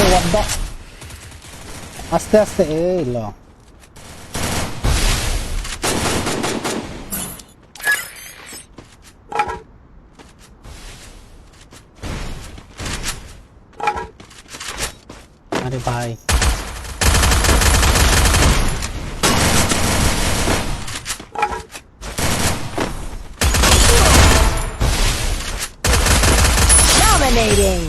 এই what the আস্তে আস্তে এই ল আরে ভাই Dominating.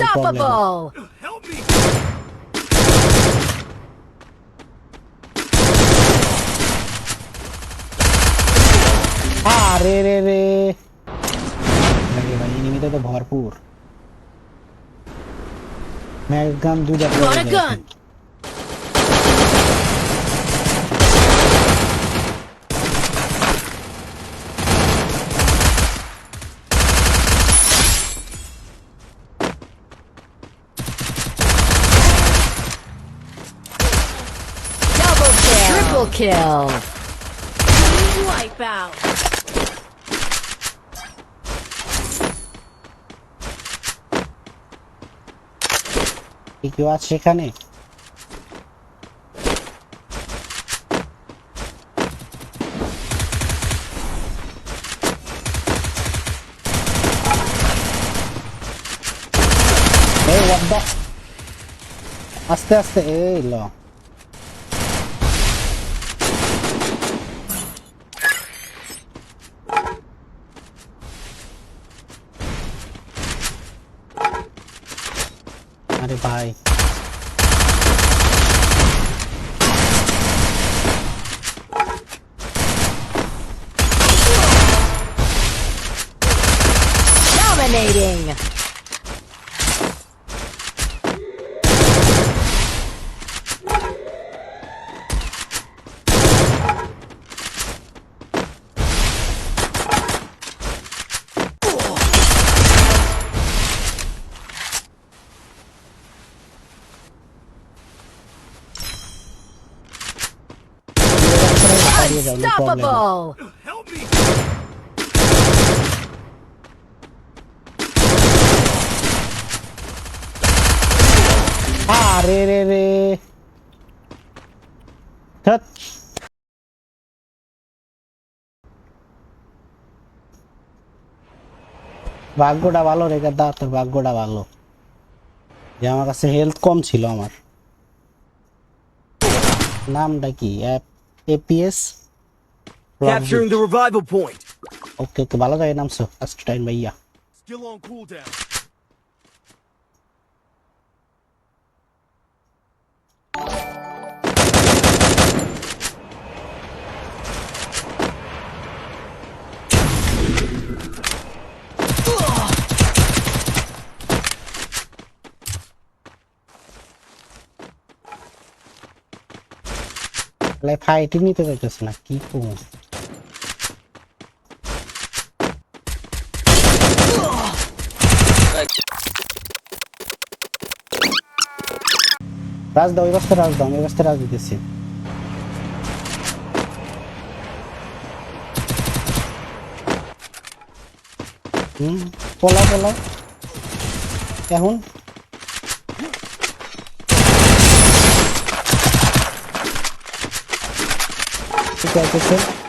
যাও no problem me. আরে রে রে ভাই এনিমিতে তো ভরপুর। ম্যাগ গান দুইটা Got a gun. Double Triple kill. Wipe out. কি কেউ আছে সেখানে আস্তে আস্তে এই ল আরে ভাই Dominating. পালিয়ে যাও no problem Unstoppable. আরে রে রে ধ্যাৎ। ভাগ্যটা ভালো রেখে দা তোর ভাগ্যটা ভালো যে আমার কাছে হেলথ কম ছিল আমার নামটা কি APS Capturing the revival point. Okay okay ভালো জায়গায় নামছো ফার্স্ট টাইম ভাইয়া Still on cooldown. ফাইটই নিতে চাইতেছে না কি করব রাজ দাও বাস্তে রাজ দাও আমি বাস্তে রাজ দিতেছি। হুম, পলা পলা। এখন? ঠিক আছে।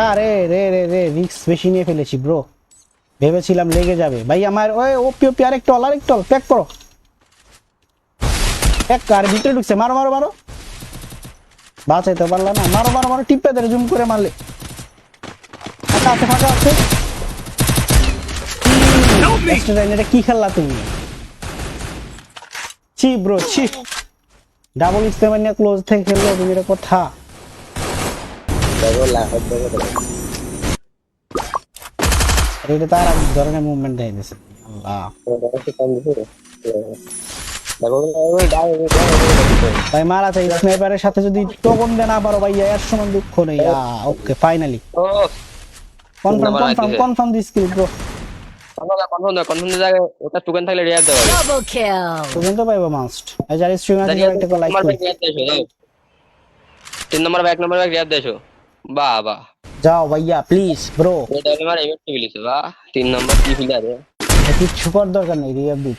আরে রে রে রে রিক্স বেশি নিয়ে ফেলেছি ব্রো ভেবেছিলাম লেগে যাবে। ভাই আমার ওই ওপি ওপি আরেক টল আরেক টল প্যাক করো। প্যাক আর ভিতরে ঢুকছে মারো মারো মারো। বাঁচাইতে পারলাম না। মারো মারো মারো টিপে ধরে জুম করে মারলে। ফাঁকা আছে? ফাঁকা আছে এটা কি খেললা তুমি? ছি ব্রো ছি। ডাবল স্টেমার নিয়ে ক্লোজ থেকে খেললো তুমি এটা কথা। আর এটা তার ধরনের মুভমেন্ট দেয় দিছে আল্লাহ কম দিছে দেখো ভাই মারা চাই স্নাইপারের সাথে যদি টোকন দেন পারো ভাই এর সময় দুঃখ নেই okay finally confirm confirm confirm this kill bro তিন নম্বর এক নম্বর রিয়ার দেছো বাহ বাহ। যাও ভাইয়া প্লিজ ব্রো এটা আমার বাহ তিন নম্বর কি কিচ্ছু কর দরকার নেই রিয়াব দিক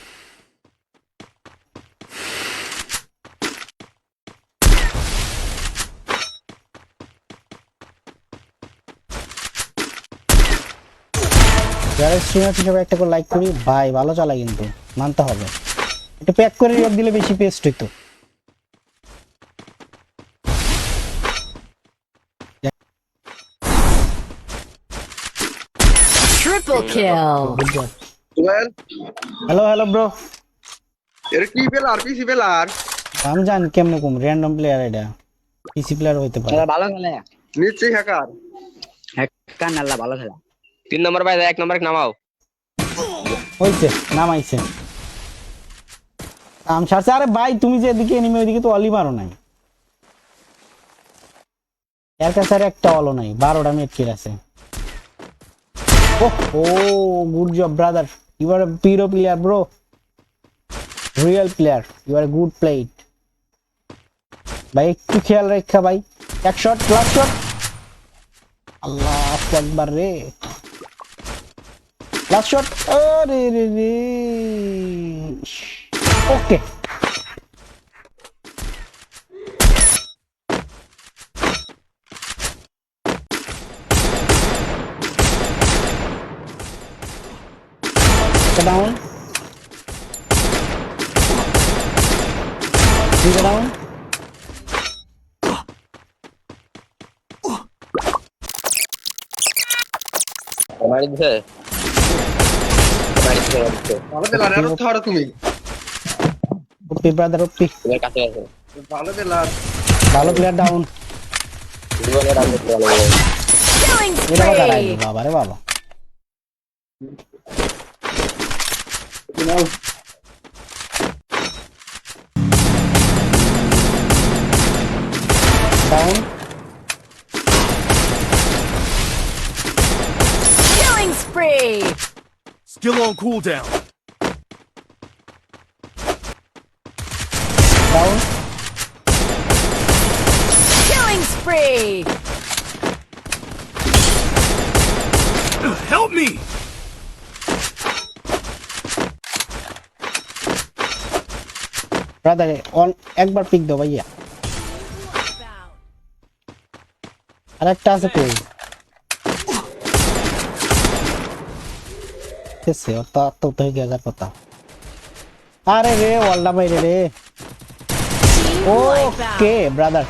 যারা স্ট্রিমার হিসেবে একটা করে লাইক করি। ভাই ভালো চালায় কিন্তু। মানতে হবে। একটু প্যাক করে দিলে বেশি পেস্ট হইতো। Triple kill. টুয়েল হ্যালো হ্যালো ব্রো এর কি পেলার পিসি পেলার আমি জানি কেমনে কম র্যান্ডম প্লেয়ার এটা। পিসি প্লেয়ার হইতে পারে। ভালো খেলে। নিশ্চয়ই হ্যাকার হ্যাঁ নাল্লা ভালো খেলা। তিন নম্বর ভাই এক নম্বর নামাও। হইছে নামাইছে। আম ছাড়ছে। আরে ভাই তুমি যে এদিকে এনিমে ওইদিকে তো অলি মারো নাই। এর কাছে আর একটা অলো নাই বারোটা মেট কিল আছে ও good job brother you are pro player bro real player you are good played ভাই, একটু খেয়াল রেখা, ভাই। এক শট লাস্ট শট আল্লাহ, একবার রে। লাস্ট শট আরে, রে রে। ওকে down. Three down. মারি দিছে মারি দিছে ভালো পেলার আর ধরো তুমি। ওপি ব্রাদার ওপি তোমার কাছে আছে ভালো প্লেয়ার ডাউন ভালো রাইল spree. বাবা। you know. Down. Killing spree! Still on cooldown. Down. Killing spree! Help me! Brother on একবার পিক দাও ভাইয়া আর একটা আছে কই কেসে ওর তো আত্মহত্যা হয়ে গেছে কথা আরে রে ওয়াল্ডা বাইরে রে Team wipeout. ওকে ব্রাদার